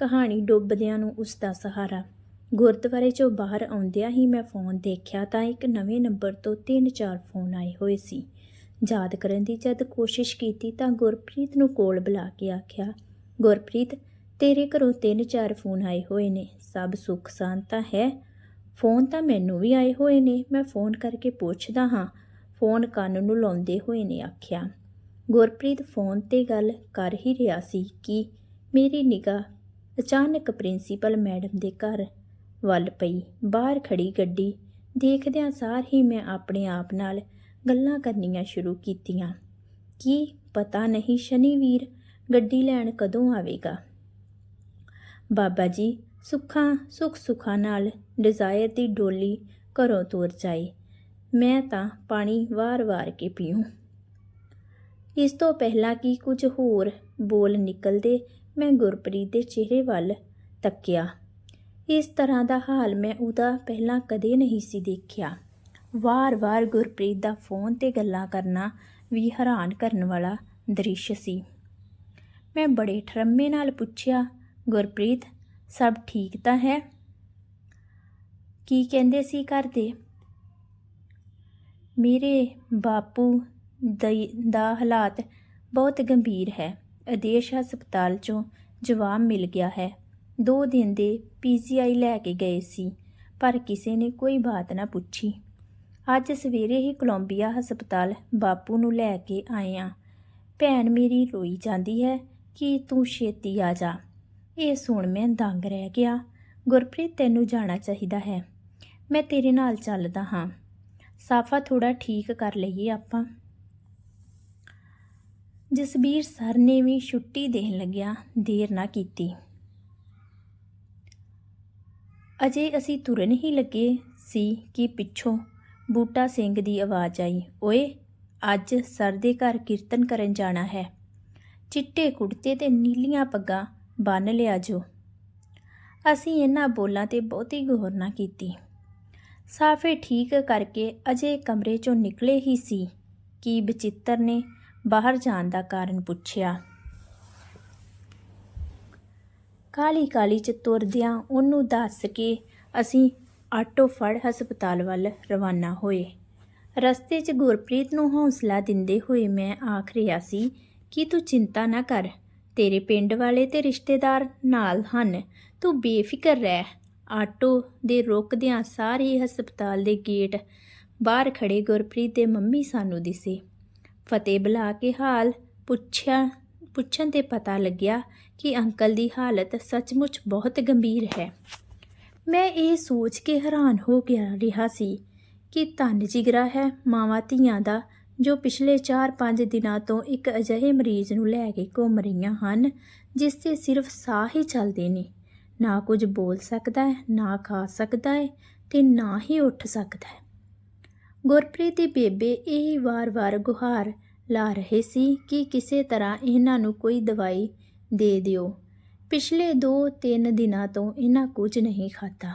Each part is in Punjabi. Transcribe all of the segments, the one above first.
ਕਹਾਣੀ ਡੁੱਬਦਿਆਂ ਨੂੰ ਉਸ ਦਾ ਸਹਾਰਾ। ਗੁਰਦੁਆਰੇ ਚੋਂ ਬਾਹਰ ਆਉਂਦਿਆਂ ਹੀ ਮੈਂ ਫੋਨ ਦੇਖਿਆ ਤਾਂ ਇੱਕ ਨਵੇਂ ਨੰਬਰ ਤੋਂ ਤਿੰਨ ਚਾਰ ਫੋਨ ਆਏ ਹੋਏ ਸੀ। ਯਾਦ ਕਰਨ ਦੀ ਜਦ ਕੋਸ਼ਿਸ਼ ਕੀਤੀ ਤਾਂ ਗੁਰਪ੍ਰੀਤ ਨੂੰ ਕੋਲ ਬੁਲਾ ਕੇ ਆਖਿਆ, ਗੁਰਪ੍ਰੀਤ, ਤੇਰੇ ਘਰੋਂ ਤਿੰਨ ਚਾਰ ਫੋਨ ਆਏ ਹੋਏ ਨੇ। ਸਭ ਸੁੱਖ ਸ਼ਾਂਤਾ ਹੈ। ਫੋਨ ਤਾਂ ਮੈਨੂੰ ਵੀ ਆਏ ਹੋਏ ਨੇ। ਮੈਂ ਫੋਨ ਕਰਕੇ ਪੁੱਛਦਾ ਹਾਂ। ਫੋਨ ਕੰਨ ਨੂੰ ਲਾਉਂਦੇ ਹੋਏ ਨੇ ਆਖਿਆ, ਗੁਰਪ੍ਰੀਤ, ਫੋਨ ਤੇ ਗੱਲ ਕਰ ਹੀ ਰਿਹਾ ਸੀ ਕਿ ਮੇਰੀ ਨਿਗਾਹ ਅਚਾਨਕ ਪ੍ਰਿੰਸੀਪਲ ਮੈਡਮ ਦੇ ਘਰ ਵੱਲ ਪਈ। ਬਾਹਰ ਖੜੀ ਗੱਡੀ। ਦੇਖਦਿਆਂ ਸਾਰ ਹੀ ਮੈਂ ਆਪਣੇ ਆਪ ਨਾਲ ਗੱਲਾਂ ਕਰਨੀਆਂ ਸ਼ੁਰੂ ਕੀਤੀਆਂ। ਕੀ ਪਤਾ ਨਹੀਂ ਸ਼ਨੀਵੀਰ ਗੱਡੀ ਲੈਣ ਕਦੋਂ ਆਵੇਗਾ। ਬਾਬਾ ਜੀ, ਸੁੱਖਾਂ, ਸੁੱਖ ਸੁੱਖਾਂ ਨਾਲ ਡਿਜ਼ਾਇਰ ਦੀ ਡੋਲੀ ਘਰੋਂ ਤੁਰ ਜਾਏ। ਮੈਂ ਤਾਂ ਪਾਣੀ ਵਾਰ-ਵਾਰ ਕੇ ਪੀਉ ਇਸ ਤੋਂ ਪਹਿਲਾਂ ਕਿ ਕੁਝ ਹੋਰ ਬੋਲ ਨਿਕਲਦੇ ਮੈਂ ਗੁਰਪ੍ਰੀਤ ਦੇ ਚਿਹਰੇ ਵੱਲ ਤੱਕਿਆ। ਇਸ ਤਰ੍ਹਾਂ ਦਾ ਹਾਲ ਮੈਂ ਉਹਦਾ ਪਹਿਲਾਂ ਕਦੇ ਨਹੀਂ ਸੀ ਦੇਖਿਆ। ਵਾਰ-ਵਾਰ ਗੁਰਪ੍ਰੀਤ ਦਾ ਫੋਨ ਤੇ ਗੱਲਾਂ ਕਰਨਾ ਵੀ ਹੈਰਾਨ ਕਰਨ ਵਾਲਾ ਦ੍ਰਿਸ਼ ਸੀ। ਮੈਂ ਬੜੇ ਠਰਮੇ ਨਾਲ ਪੁੱਛਿਆ, ਗੁਰਪ੍ਰੀਤ, ਸਭ ਠੀਕ ਤਾਂ ਹੈ? ਕੀ ਕਹਿੰਦੇ ਸੀ ਘਰ ਦੇ? ਮੇਰੇ ਬਾਪੂ ਦਈ- ਦਾ ਹਾਲਾਤ ਬਹੁਤ ਗੰਭੀਰ ਹੈ। ਆਦੇਸ਼ ਹਸਪਤਾਲ ਚੋਂ ਜਵਾਬ ਮਿਲ ਗਿਆ ਹੈ। ਦੋ ਦਿਨ ਦੇ ਪੀਜੀਆਈ ਲੈ ਕੇ ਗਏ ਸੀ, ਪਰ ਕਿਸੇ ਨੇ ਕੋਈ ਬਾਤ ਨਾ ਪੁੱਛੀ। ਅੱਜ ਸਵੇਰੇ ਹੀ ਕੋਲੰਬੀਆ ਹਸਪਤਾਲ ਬਾਪੂ ਨੂੰ ਲੈ ਕੇ ਆਏ ਆ ਭੈਣ ਮੇਰੀ ਰੋਈ ਜਾਂਦੀ ਹੈ ਕਿ ਤੂੰ ਛੇਤੀ ਆ ਜਾ। ਇਹ ਸੁਣ ਮੈਂ ਦੰਗ ਰਹਿ ਗਿਆ। ਗੁਰਪ੍ਰੀਤ ਤੈਨੂੰ ਜਾਣਾ ਚਾਹੀਦਾ ਹੈ। ਮੈਂ ਤੇਰੇ ਨਾਲ ਚੱਲਦਾ ਹਾਂ। ਸਾਫਾ ਥੋੜਾ ਠੀਕ ਕਰ ਲਈਏ ਆਪਾਂ। ਜਸਬੀਰ ਸਰ ਨੇ ਵੀ ਛੁੱਟੀ ਦੇਣ ਲੱਗਿਆ ਦੇਰ ਨਾ ਕੀਤੀ। ਅਜੇ ਅਸੀਂ ਤੁਰਨ ਹੀ ਲੱਗੇ ਸੀ ਕਿ ਪਿੱਛੋਂ ਬੂਟਾ ਸਿੰਘ ਦੀ ਆਵਾਜ਼ ਆਈ, ਓਏ, ਅੱਜ ਸਰ ਦੇ ਘਰ ਕੀਰਤਨ ਕਰਨ ਜਾਣਾ ਹੈ। ਚਿੱਟੇ ਕੁੜਤੇ ਤੇ ਨੀਲੀਆਂ ਪੱਗਾਂ ਬੰਨ ਲਿਆ ਜੋ। ਅਸੀਂ ਇਹਨਾਂ ਬੋਲਾਂ ਤੇ ਬਹੁਤੀ ਗੌਰ ਨਾ ਕੀਤੀ। ਸਾਫੇ ਠੀਕ ਕਰਕੇ ਅਜੇ ਕਮਰੇ ਚੋਂ ਨਿਕਲੇ ਹੀ ਸੀ ਕਿ ਬਚਿੱਤਰ ਨੇ ਬਾਹਰ ਜਾਣ ਦਾ ਕਾਰਨ ਪੁੱਛਿਆ। ਕਾਲੀ ਕਾਲੀ ਚ ਤੁਰਦਿਆਂ ਉਹਨੂੰ ਦੱਸ ਕੇ ਅਸੀਂ ਆਟੋ ਫੜ ਹਸਪਤਾਲ ਵੱਲ ਰਵਾਨਾ ਹੋਏ। ਰਸਤੇ 'ਚ ਗੁਰਪ੍ਰੀਤ ਨੂੰ ਹੌਸਲਾ ਦਿੰਦੇ ਹੋਏ ਮੈਂ ਆਖ ਰਿਹਾ ਸੀ, ਕਿ ਤੂੰ ਚਿੰਤਾ ਨਾ ਕਰ, ਤੇਰੇ ਪਿੰਡ ਵਾਲੇ ਤੇ ਰਿਸ਼ਤੇਦਾਰ ਨਾਲ ਹਨ, ਤੂੰ ਬੇਫਿਕਰ ਰਹਿ। ਆਟੋ ਦੇ ਰੁਕਦਿਆਂ ਸਾਰੇ ਹਸਪਤਾਲ ਦੇ ਗੇਟ ਬਾਹਰ ਖੜੇ ਗੁਰਪ੍ਰੀਤ ਦੇ ਮੰਮੀ ਸਾਨੂੰ ਦਿਸੇ। ਫਤਿਹ ਬੁਲਾ ਕੇ ਹਾਲ ਪੁੱਛਿਆ, ਪੁੱਛਣ ਤੇ ਪਤਾ ਲੱਗਿਆ ਕਿ ਅੰਕਲ ਦੀ ਹਾਲਤ ਸੱਚਮੁੱਚ ਬਹੁਤ ਗੰਭੀਰ ਹੈ। ਮੈਂ ਇਹ ਸੋਚ ਕੇ ਹੈਰਾਨ ਹੋ ਗਿਆ, ਰਿਹਾ ਸੀ ਕਿ ਧੰਨ ਜਿਗਰਾ ਹੈ ਮਾਵਾਂ ਧੀਆਂ ਦਾ, ਜੋ ਪਿਛਲੇ 4-5 ਦਿਨਾਂ ਤੋਂ ਇੱਕ ਅਜਿਹੇ ਮਰੀਜ਼ ਨੂੰ ਲੈ ਕੇ ਘੁੰਮ ਰਹੀਆਂ ਹਨ, ਜਿਸ ਤੇ ਸਿਰਫ ਸਾਹ ਹੀ ਚੱਲਦੇ ਨੇ। ਨਾ ਕੁਝ ਬੋਲ ਸਕਦਾ ਹੈ, ਨਾ ਖਾ ਸਕਦਾ ਹੈ ਤੇ ਨਾ ਹੀ ਉੱਠ ਸਕਦਾ ਹੈ। ਗੁਰਪ੍ਰੀਤ ਦੀ ਬੇਬੇ ਇਹੀ ਵਾਰ-ਵਾਰ ਗੁਹਾਰ ਲਾ ਰਹੇ ਸੀ ਕਿ ਕਿਸੇ ਤਰ੍ਹਾਂ ਇਹਨਾਂ ਨੂੰ ਕੋਈ ਦਵਾਈ ਦੇ ਦਿਓ। ਪਿਛਲੇ 2-3 ਦਿਨਾਂ ਤੋਂ ਇਹਨਾਂ ਕੁਝ ਨਹੀਂ ਖਾਧਾ।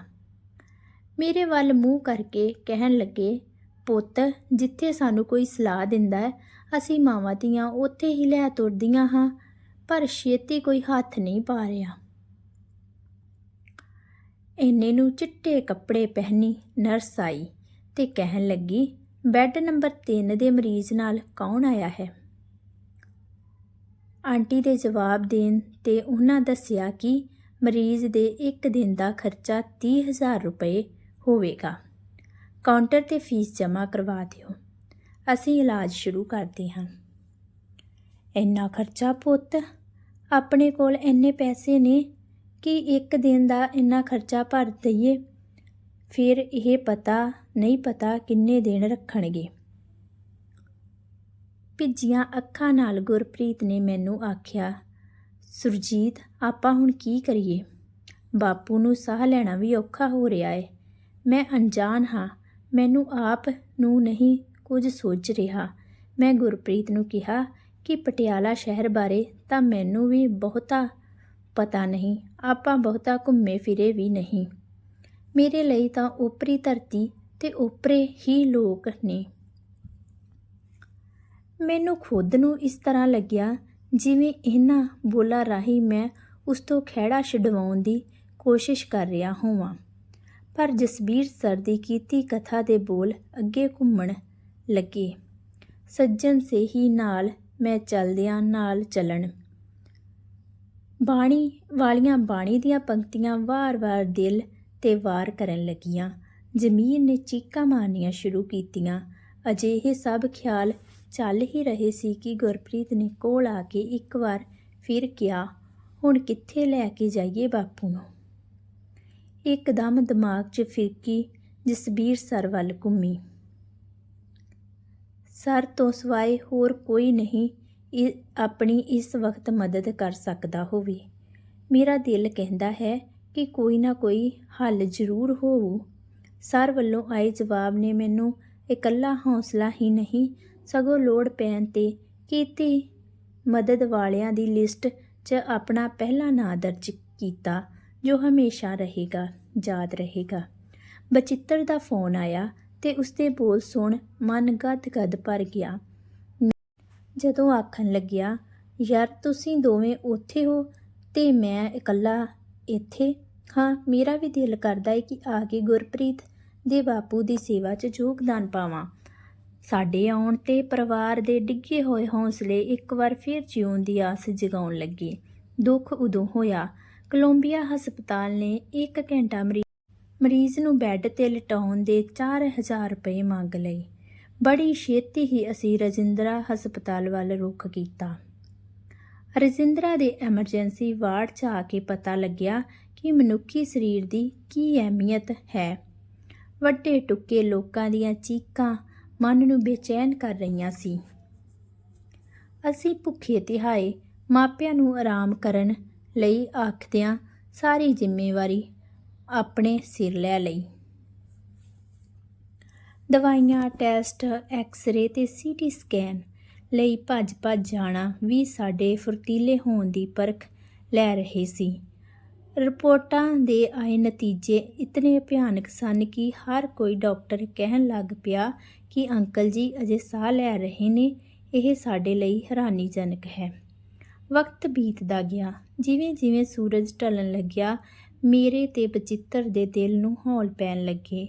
ਮੇਰੇ ਵੱਲ ਮੂੰਹ ਕਰਕੇ ਕਹਿਣ ਲੱਗੇ, ਪੁੱਤ, ਜਿੱਥੇ ਸਾਨੂੰ ਕੋਈ ਸਲਾਹ ਦਿੰਦਾ ਅਸੀਂ ਮਾਵਾਂ ਧੀਆਂ ਉੱਥੇ ਹੀ ਲੈ ਤੁਰਦੀਆਂ ਹਾਂ, ਪਰ ਛੇਤੀ ਕੋਈ ਹੱਥ ਨਹੀਂ ਪਾ ਰਿਹਾ। ਇੰਨੇ ਨੂੰ ਚਿੱਟੇ ਕੱਪੜੇ ਪਹਿਨੀ ਨਰਸ ਆਈ। ਤੇ ਕਹਿਣ ਲੱਗੀ ਬੈੱਡ ਨੰਬਰ 3 ਦੇ ਮਰੀਜ਼ ਨਾਲ ਕੌਣ ਆਇਆ ਹੈ? ਆਂਟੀ ਦੇ ਜਵਾਬ ਦੇਣ ਤੇ ਉਹਨਾਂ ਦੱਸਿਆ ਕਿ ਮਰੀਜ਼ ਦੇ ਇੱਕ ਦਿਨ ਦਾ ਖਰਚਾ 30000 ਰੁਪਏ ਹੋਵੇਗਾ। ਕਾਊਂਟਰ ਤੇ ਫੀਸ ਜਮ੍ਹਾਂ ਕਰਵਾ ਦਿਓ। ਅਸੀਂ ਇਲਾਜ ਸ਼ੁਰੂ ਕਰਦੇ ਹਾਂ। ਇੰਨਾ ਖਰਚਾ ਪੁੱਤ, ਆਪਣੇ ਕੋਲ ਇੰਨੇ ਪੈਸੇ ਨੇ ਕਿ ਇੱਕ ਦਿਨ ਦਾ ਇੰਨਾ ਖਰਚਾ ਭਰ ਦਈਏ? ਫਿਰ ਇਹ ਪਤਾ ਨਹੀਂ ਪਤਾ ਕਿੰਨੇ ਦਿਨ ਰੱਖਣਗੇ। ਭਿੱਜੀਆਂ ਅੱਖਾਂ ਨਾਲ ਗੁਰਪ੍ਰੀਤ ਨੇ ਮੈਨੂੰ ਆਖਿਆ, ਸੁਰਜੀਤ, ਆਪਾਂ ਹੁਣ ਕੀ ਕਰੀਏ? ਬਾਪੂ ਨੂੰ ਸਾਹ ਲੈਣਾ ਵੀ ਔਖਾ ਹੋ ਰਿਹਾ ਏ। ਮੈਂ ਅਣਜਾਣ ਹਾਂ। ਮੈਨੂੰ ਆਪ ਨੂੰ ਨਹੀਂ ਕੁਝ ਸੋਚ ਰਿਹਾ। ਮੈਂ ਗੁਰਪ੍ਰੀਤ ਨੂੰ ਕਿਹਾ ਕਿ ਪਟਿਆਲਾ ਸ਼ਹਿਰ ਬਾਰੇ ਤਾਂ ਮੈਨੂੰ ਵੀ ਬਹੁਤਾ ਪਤਾ ਨਹੀਂ। ਆਪਾਂ ਬਹੁਤਾ ਘੁੰਮੇ ਫਿਰੇ ਵੀ ਨਹੀਂ। ਮੇਰੇ ਲਈ ਤਾਂ ਉਪਰੀ ਧਰਤੀ ਤੇ ਉਪਰੇ ਹੀ ਲੋਕ ਨੇ। ਮੈਨੂੰ ਖੁਦ ਨੂੰ ਇਸ ਤਰ੍ਹਾਂ ਲੱਗਿਆ ਜਿਵੇਂ ਇਹਨਾਂ ਬੋਲਾਂ ਰਾਹੀਂ ਮੈਂ ਉਸ ਤੋਂ ਖਹਿੜਾ ਛਡਵਾਉਣ ਦੀ ਕੋਸ਼ਿਸ਼ ਕਰ ਰਿਹਾ ਹੋਵਾਂ। ਪਰ ਜਸਬੀਰ ਸਰ ਦੀ ਕੀਤੀ ਕਥਾ ਦੇ ਬੋਲ ਅੱਗੇ ਘੁੰਮਣ ਲੱਗੇ। ਸੱਜਣ ਸੇ ਹੀ ਨਾਲ ਮੈਂ ਚੱਲਦਿਆਂ ਨਾਲ ਚੱਲਣ। ਬਾਣੀ ਵਾਲੀਆਂ ਬਾਣੀ ਦੀਆਂ ਪੰਕਤੀਆਂ ਵਾਰ-ਵਾਰ ਦਿਲ ਤੇ ਵਾਰ ਕਰਨ ਲੱਗੀਆਂ। ਜ਼ਮੀਰ ਨੇ ਚੀਕਾਂ ਮਾਰਨੀਆਂ ਸ਼ੁਰੂ ਕੀਤੀਆਂ। ਅਜੇ ਇਹ ਸਭ ਖਿਆਲ ਚੱਲ ਹੀ ਰਹੇ ਸੀ ਕਿ ਗੁਰਪ੍ਰੀਤ ਨੇ ਕੋਲ ਆ ਕੇ ਇੱਕ ਵਾਰ ਫਿਰ ਕਿਹਾ, ਹੁਣ ਕਿੱਥੇ ਲੈ ਕੇ ਜਾਈਏ ਬਾਪੂ ਨੂੰ? ਇੱਕਦਮ ਦਿਮਾਗ 'ਚ ਫਿਰਕੀ ਜਸਬੀਰ ਸਰ ਵੱਲ ਘੁੰਮੀ। ਸਰ ਤੋਂ ਸਿਵਾਏ ਹੋਰ ਕੋਈ ਨਹੀਂ ਆਪਣੀ ਇਸ ਵਕਤ ਮਦਦ ਕਰ ਸਕਦਾ ਹੋਵੇ। ਮੇਰਾ ਦਿਲ ਕਹਿੰਦਾ ਹੈ ਕਿ ਕੋਈ ਨਾ ਕੋਈ ਹੱਲ ਜ਼ਰੂਰ ਹੋਊ। ਸਰ ਵੱਲੋਂ ਆਏ ਜਵਾਬ ਨੇ ਮੈਨੂੰ ਇਕੱਲਾ ਹੌਸਲਾ ਹੀ ਨਹੀਂ, ਸਗੋਂ ਲੋੜ ਪੈਣ ਤੇ ਕੀਤੀ ਮਦਦ ਵਾਲਿਆਂ ਦੀ ਲਿਸਟ 'ਚ ਆਪਣਾ ਪਹਿਲਾ ਨਾਂ ਦਰਜ ਕੀਤਾ, ਜੋ ਹਮੇਸ਼ਾ ਰਹੇਗਾ, ਯਾਦ ਰਹੇਗਾ। ਬਚਿੱਤਰ ਦਾ ਫੋਨ ਆਇਆ ਤੇ ਉਸਦੇ ਬੋਲ ਸੁਣ ਮਨ ਗਦ-ਗਦ ਭਰ ਗਿਆ। ਜਦੋਂ ਆਖਣ ਲੱਗਿਆ, ਯਾਰ, ਤੁਸੀਂ ਦੋਵੇਂ ਉੱਥੇ ਹੋ ਤੇ ਮੈਂ ਇਕੱਲਾ ਇੱਥੇ? ਹਾਂ, ਮੇਰਾ ਵੀ ਦਿਲ ਕਰਦਾ ਹੈ ਕਿ ਆ ਕੇ ਗੁਰਪ੍ਰੀਤ ਦੇ ਬਾਪੂ ਦੀ ਸੇਵਾ 'ਚ ਯੋਗਦਾਨ ਪਾਵਾਂ। ਸਾਡੇ ਆਉਣ ਤੇ ਪਰਿਵਾਰ ਦੇ ਡਿੱਗੇ ਹੋਏ ਹੌਸਲੇ ਇੱਕ ਵਾਰ ਫਿਰ ਜਿਉਣ ਦੀ ਆਸ ਜਗਾਉਣ ਲੱਗੇ। ਦੁੱਖ ਉਦੋਂ ਹੋਇਆ, ਕੋਲੰਬੀਆ ਹਸਪਤਾਲ ਨੇ 1 ਘੰਟਾ ਮਰੀ- ਮਰੀਜ਼ ਨੂੰ ਬੈੱਡ ਤੇ ਲਟਾਉਣ ਦੇ 4000 ਰੁਪਏ ਮੰਗ ਲਏ। ਬੜੀ ਛੇਤੀ ਹੀ ਅਸੀਂ ਰਜਿੰਦਰਾ ਹਸਪਤਾਲ ਵੱਲ ਰੁਖ ਕੀਤਾ। ਰਜਿੰਦਰਾ ਦੇ ਐਮਰਜੈਂਸੀ ਵਾਰਡ 'ਚ ਆ ਕੇ ਪਤਾ ਲੱਗਿਆ ਕਿ ਮਨੁੱਖੀ ਸਰੀਰ ਦੀ ਕੀ ਅਹਿਮੀਅਤ ਹੈ? ਵੱਡੇ ਟੁੱਕੇ ਲੋਕਾਂ ਦੀਆਂ ਚੀਕਾਂ ਮਨ ਨੂੰ ਬੇਚੈਨ ਕਰ ਰਹੀਆਂ ਸੀ। ਅਸੀਂ ਭੁੱਖੇ ਤਿਹਾਏ ਮਾਪਿਆਂ ਨੂੰ ਆਰਾਮ ਕਰਨ ਲਈ ਆਖਦਿਆਂ ਸਾਰੀ ਜ਼ਿੰਮੇਵਾਰੀ ਆਪਣੇ ਸਿਰ ਲੈ ਲਈ। ਦਵਾਈਆਂ, ਟੈਸਟ, ਐਕਸ-ਰੇ ਤੇ ਸੀਟੀ ਸਕੈਨ ਲਈ ਭੱਜ-ਭੱਜ ਜਾਣਾ ਵੀ ਸਾਡੇ ਫੁਰਤੀਲੇ ਹੋਣ ਦੀ ਪਰਖ ਲੈ ਰਹੇ ਸੀ। ਰਿਪੋਰਟਾਂ ਦੇ ਆਏ ਨਤੀਜੇ ਇਤਨੇ ਭਿਆਨਕ ਸਨ ਕਿ ਹਰ ਕੋਈ ਡਾਕਟਰ ਕਹਿਣ ਲੱਗ ਪਿਆ ਕਿ ਅੰਕਲ ਜੀ ਅਜੇ ਸਾਹ ਲੈ ਰਹੇ ਨੇ, ਇਹ ਸਾਡੇ ਲਈ ਹੈਰਾਨੀਜਨਕ ਹੈ। ਵਕਤ ਬੀਤਦਾ ਗਿਆ। ਜਿਵੇਂ ਜਿਵੇਂ ਸੂਰਜ ਢਲਣ ਲੱਗਿਆ, ਮੇਰੇ ਤੇ ਬਚਿੱਤਰ ਦੇ ਦਿਲ ਨੂੰ ਹੌਲ ਪੈਣ ਲੱਗੇ।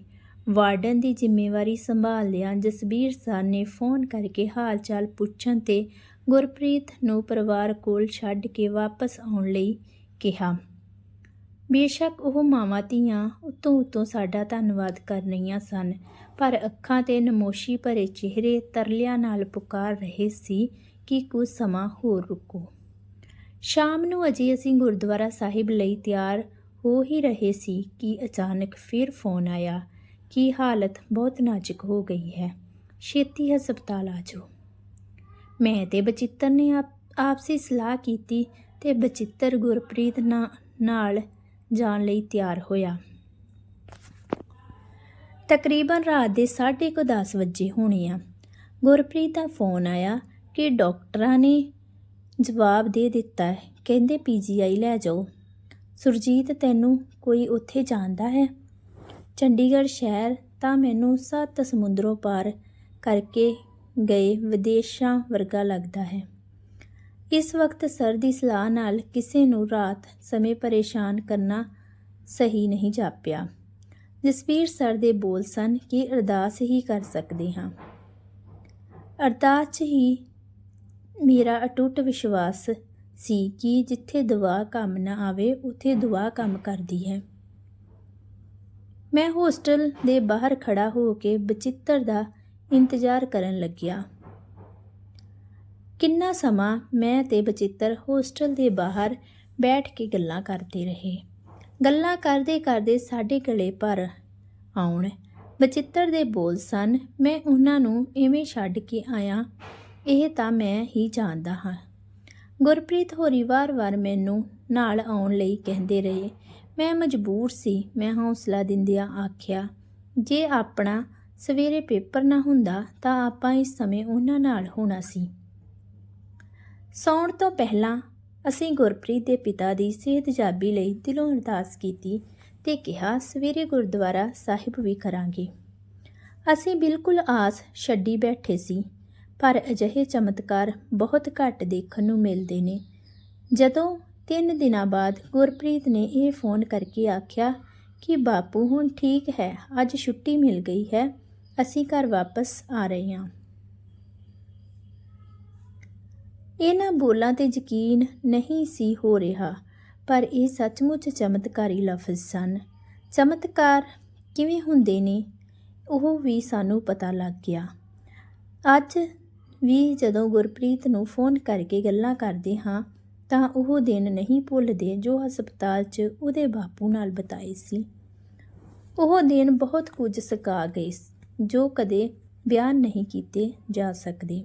ਵਾਰਡਨ ਦੀ ਜ਼ਿੰਮੇਵਾਰੀ ਸੰਭਾਲਦਿਆਂ ਜਸਬੀਰ ਸਰ ਨੇ ਫੋਨ ਕਰਕੇ ਹਾਲ ਚਾਲ ਪੁੱਛਣ ਤੇ ਗੁਰਪ੍ਰੀਤ ਨੂੰ ਪਰਿਵਾਰ ਕੋਲ ਛੱਡ ਕੇ ਵਾਪਸ ਆਉਣ ਲਈ ਕਿਹਾ। ਬੇਸ਼ੱਕ ਉਹ ਮਾਵਾਂ ਧੀਆਂ ਉਤੋਂ ਉਤੋਂ ਸਾਡਾ ਧੰਨਵਾਦ ਕਰ ਰਹੀਆਂ ਸਨ, ਪਰ ਅੱਖਾਂ ਤੇ ਨਮੋਸ਼ੀ ਭਰੇ ਚਿਹਰੇ ਤਰਲਿਆਂ ਨਾਲ ਪੁਕਾਰ ਰਹੇ ਸੀ ਕਿ ਕੁਝ ਸਮਾਂ ਹੋਰ ਰੁਕੋ। ਸ਼ਾਮ ਨੂੰ ਅਜੇ ਅਸੀਂ ਗੁਰਦੁਆਰਾ ਸਾਹਿਬ ਲਈ ਤਿਆਰ ਹੋ ਹੀ ਰਹੇ ਸੀ ਕਿ ਅਚਾਨਕ ਫਿਰ ਫੋਨ ਆਇਆ ਕਿ ਹਾਲਤ ਬਹੁਤ ਨਾਜ਼ੁਕ ਹੋ ਗਈ ਹੈ। ਛੇਤੀ ਹਸਪਤਾਲ ਆ ਜਾਓ। ਮੈਂ ਤੇ ਬਚਿੱਤਰ ਨੇ ਆਪਸੀ ਸਲਾਹ ਕੀਤੀ ਤੇ ਬਚਿੱਤਰ ਗੁਰਪ੍ਰੀਤ ਨਾ- ਨਾਲ ਜਾਣ ਲਈ ਤਿਆਰ ਹੋਇਆ। ਤਕਰੀਬਨ ਰਾਤ ਦੇ 10:30 ਵਜੇ ਹੋਣੇ ਆ। ਗੁਰਪ੍ਰੀਤ ਦਾ ਫੋਨ ਆਇਆ ਕਿ ਡਾਕਟਰਾਂ ਨੇ ਜਵਾਬ ਦੇ ਦਿੱਤਾ ਹੈ। ਕਹਿੰਦੇ ਪੀਜੀਆਈ ਲੈ ਜਾਓ। ਸੁਰਜੀਤ, ਤੈਨੂੰ ਕੋਈ ਉੱਥੇ ਜਾਣਦਾ ਹੈ? ਚੰਡੀਗੜ੍ਹ ਸ਼ਹਿਰ ਤਾਂ ਮੈਨੂੰ ਸੱਤ ਸਮੁੰਦਰੋਂ ਪਾਰ ਕਰਕੇ ਗਏ, ਵਿਦੇਸ਼ਾਂ ਵਰਗਾ ਲੱਗਦਾ ਹੈ। ਇਸ ਵਕਤ ਸਰ ਦੀ ਸਲਾਹ ਨਾਲ ਕਿਸੇ ਨੂੰ ਰਾਤ ਸਮੇਂ ਪਰੇਸ਼ਾਨ ਕਰਨਾ ਸਹੀ ਨਹੀਂ ਜਾਪਿਆ। ਜਸਵੀਰ ਸਰ ਦੇ ਬੋਲ ਸਨ ਕਿ ਅਰਦਾਸ ਹੀ ਕਰ ਸਕਦੇ ਹਾਂ। ਅਰਦਾਸ 'ਚ ਹੀ ਮੇਰਾ ਅਟੁੱਟ ਵਿਸ਼ਵਾਸ ਸੀ ਕਿ ਜਿੱਥੇ ਦੁਆ ਕੰਮ ਨਾ ਆਵੇ, ਉੱਥੇ ਦੁਆ ਕੰਮ ਕਰਦੀ ਹੈ। ਮੈਂ ਹੋਸਟਲ ਦੇ ਬਾਹਰ ਖੜਾ ਹੋ ਕੇ ਬਚਿੱਤਰ ਦਾ ਇੰਤਜ਼ਾਰ ਕਰਨ ਲੱਗਿਆ। ਕਿੰਨਾ ਸਮਾਂ ਮੈਂ ਤੇ ਬਚਿੱਤਰ ਹੋਸਟਲ ਦੇ ਬਾਹਰ ਬੈਠ ਕੇ ਗੱਲਾਂ ਕਰਦੇ ਰਹੇ। ਗੱਲਾਂ ਕਰਦੇ ਕਰਦੇ ਸਾਡੇ ਗਲੇ ਭਰ ਆਉਣ। ਬਚਿੱਤਰ ਦੇ ਬੋਲ ਸਨ, ਮੈਂ ਉਹਨਾਂ ਨੂੰ ਐਵੇਂ ਛੱਡ ਕੇ ਆਇਆ, ਇਹ ਤਾਂ ਮੈਂ ਹੀ ਜਾਣਦਾ ਹਾਂ। ਗੁਰਪ੍ਰੀਤ ਹੋਰੀ ਵਾਰ-ਵਾਰ ਮੈਨੂੰ ਨਾਲ ਆਉਣ ਲਈ ਕਹਿੰਦੇ ਰਹੇ। ਮੈਂ ਮਜਬੂਰ ਸੀ, ਮੈਂ ਹੌਸਲਾ ਦਿੰਦਿਆਂ ਆਖਿਆ। ਜੇ ਆਪਣਾ ਸਵੇਰੇ ਪੇਪਰ ਨਾ ਹੁੰਦਾ, ਤਾਂ ਆਪਾਂ ਇਸ ਸਮੇਂ ਉਹਨਾਂ ਨਾਲ ਹੋਣਾ ਸੀ। ਸੌਣ ਤੋਂ ਪਹਿਲਾਂ ਅਸੀਂ ਗੁਰਪ੍ਰੀਤ ਦੇ ਪਿਤਾ ਦੀ ਸਿਹਤਯਾਬੀ ਲਈ ਦਿਲੋਂ ਅਰਦਾਸ ਕੀਤੀ ਤੇ ਕਿਹਾ, ਸਵੇਰੇ ਗੁਰਦੁਆਰਾ ਸਾਹਿਬ ਵੀ ਕਰਾਂਗੇ। ਅਸੀਂ ਬਿਲਕੁਲ ਆਸ ਛੱਡੀ ਬੈਠੇ ਸੀ, ਪਰ ਅਜਿਹੇ ਚਮਤਕਾਰ ਬਹੁਤ ਘੱਟ ਦੇਖਣ ਨੂੰ ਮਿਲਦੇ ਨੇ। ਜਦੋਂ ਤਿੰਨ ਦਿਨਾਂ ਬਾਅਦ ਗੁਰਪ੍ਰੀਤ ਨੇ ਇਹ ਫੋਨ ਕਰਕੇ ਆਖਿਆ ਕਿ ਬਾਪੂ ਹੁਣ ਠੀਕ ਹੈ, ਅੱਜ ਛੁੱਟੀ ਮਿਲ ਗਈ ਹੈ, ਅਸੀਂ ਘਰ ਵਾਪਸ ਆ ਰਹੇ ਹਾਂ। ਇਹਨਾਂ ਬੋਲਾਂ ਤੇ ਯਕੀਨ ਨਹੀਂ ਸੀ ਹੋ ਰਿਹਾ, ਪਰ ਇਹ ਸੱਚਮੁੱਚ ਚਮਤਕਾਰੀ ਲਫ਼ਜ਼ ਸਨ। ਚਮਤਕਾਰ ਕਿਵੇਂ ਹੁੰਦੇ ਨੇ, ਉਹ ਵੀ ਸਾਨੂੰ ਪਤਾ ਲੱਗ ਗਿਆ। ਅੱਜ ਵੀ ਜਦੋਂ ਗੁਰਪ੍ਰੀਤ ਨੂੰ ਫੋਨ ਕਰਕੇ ਗੱਲਾਂ ਕਰਦੇ ਹਾਂ, ਤਾਂ ਉਹ ਦਿਨ ਨਹੀਂ ਭੁੱਲਦੇ ਜੋ ਹਸਪਤਾਲ 'ਚ ਉਹਦੇ ਬਾਪੂ ਨਾਲ ਬਿਤਾਏ ਸੀ। ਉਹ ਦਿਨ ਬਹੁਤ ਕੁਝ ਸਿਖਾ ਗਏ, ਜੋ ਕਦੇ ਬਿਆਨ ਨਹੀਂ ਕੀਤੇ ਜਾ ਸਕਦੇ।